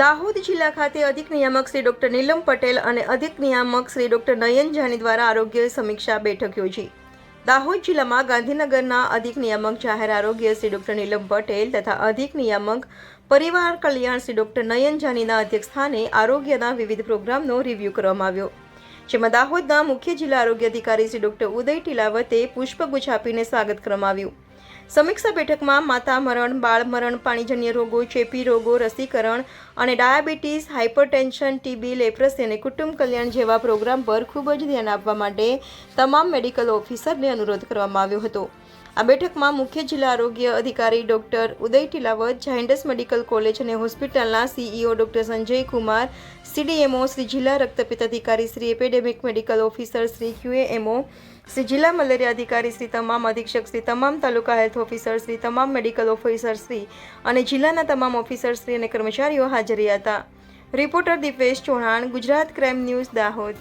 દાહોદ જિલ્લા ખાતે અધિક નિયામક શ્રી ડોક્ટર નીલમ પટેલ અને અધિક નિયામક શ્રી ડોક્ટર નયન જાની દ્વારા આરોગ્ય સમીક્ષા બેઠક યોજી. દાહોદ જિલ્લામાં ગાંધીનગરના અધિક નિયામક જાહેર આરોગ્ય શ્રી ડોક્ટર નીલમ પટેલ તથા અધિક નિયામક પરિવાર કલ્યાણ શ્રી ડોક્ટર નયન જાનીના અધ્યક્ષસ્થાને આરોગ્યના વિવિધ પ્રોગ્રામનો રિવ્યૂ કરવામાં આવ્યો. જેમાં દાહોદના મુખ્ય જિલ્લા આરોગ્ય અધિકારી શ્રી ડોક્ટર ઉદય ટીલાવતે પુષ્પગુચ્છ આપીને સ્વાગત કરવામાં આવ્યું. સમીક્ષા બેઠકમાં માતા મરણ, બાળ મરણ, પાણીજન્ય રોગો, ચેપી રોગો, રસીકરણ અને ડાયાબિટીસ હાઇપરટેન્શન ટીબી, લેપ્રસી અને કુટુંબ કલ્યાણ જેવા પ્રોગ્રામ પર ખૂબ જ ધ્યાન આપવા માટે તમામ મેડિકલ ઓફિસરને અનુરોધ કરવામાં આવ્યો હતો. આ બેઠકમાં મુખ્ય જિલ્લા આરોગ્ય અધિકારી doctor Uday Tilavat Zydus medical college અને હોસ્પિટલના CEO doctor Sanjay Kumar, CDMO Shri જિલ્લા રક્તપિત અધિકારી Shri epidemic medical officer Shri QAMO Shri જિલ્લા મલેરિયા અધિકારી શ્રી તમામ અધિક્ષક શ્રી તમામ તાલુકા હેલ્થ ઓફિસર શ્રી તમામ મેડિકલ ઓફિસર શ્રી અને જિલ્લાના તમામ ઓફિસર શ્રી અને કર્મચારીઓ હાજર હતા. Reporter Dipesh Chauhan, Gujarat crime news Dahod.